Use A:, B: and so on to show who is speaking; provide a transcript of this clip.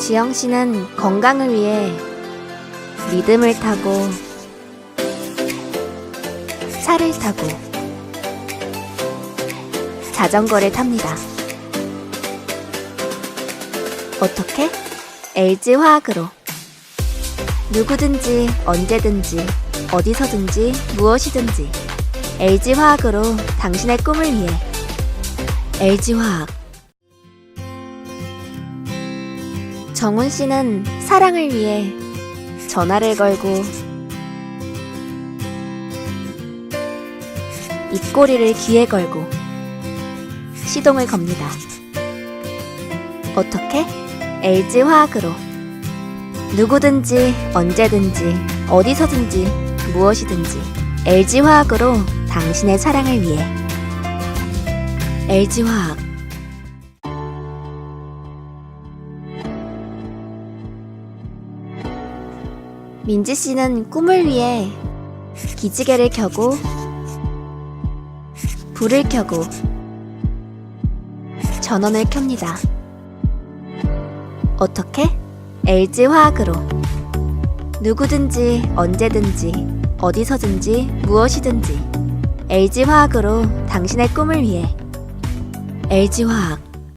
A: 지영 씨는 건강을 위해 리듬을 타고 차를 타고 자전거를 탑니다. 어떻게? LG 화학으로. 누구든지 언제든지 어디서든지 무엇이든지 LG 화학으로 당신의 꿈을 위해 LG 화학 정훈 씨는 사랑을 위해 전화를 걸고 입꼬리를 귀에 걸고 시동을 겁니다. 어떻게? LG 화학으로 누구든지 언제든지 어디서든지 무엇이든지 LG 화학으로 당신의 사랑을 위해 LG 화학 민지 씨는 꿈을 위해 기지개를 켜고 불을 켜고 전원을 켭니다. 어떻게? LG 화학으로 누구든지 언제든지 어디서든지 무엇이든지 LG 화학으로 당신의 꿈을 위해 LG 화학